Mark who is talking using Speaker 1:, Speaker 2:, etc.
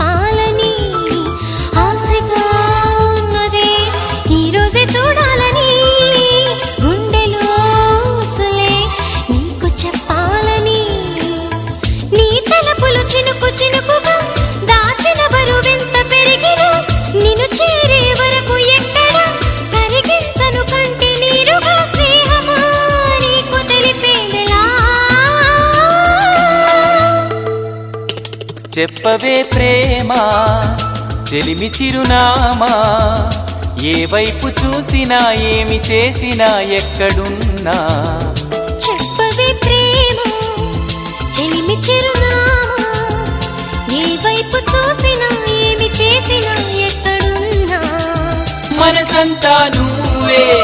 Speaker 1: पान చెప్పవే ప్రేమ చెలిమి చిరునామా ఏ వైపు చూసినా ఏమి చేసినా ఎక్కడున్నా.
Speaker 2: చెప్పవే ప్రేమ చెలిమి చిరునామా ఏ వైపు చూసినా ఏమి చేసినా ఎక్కడున్నా.
Speaker 1: మనసంతా నువ్వే.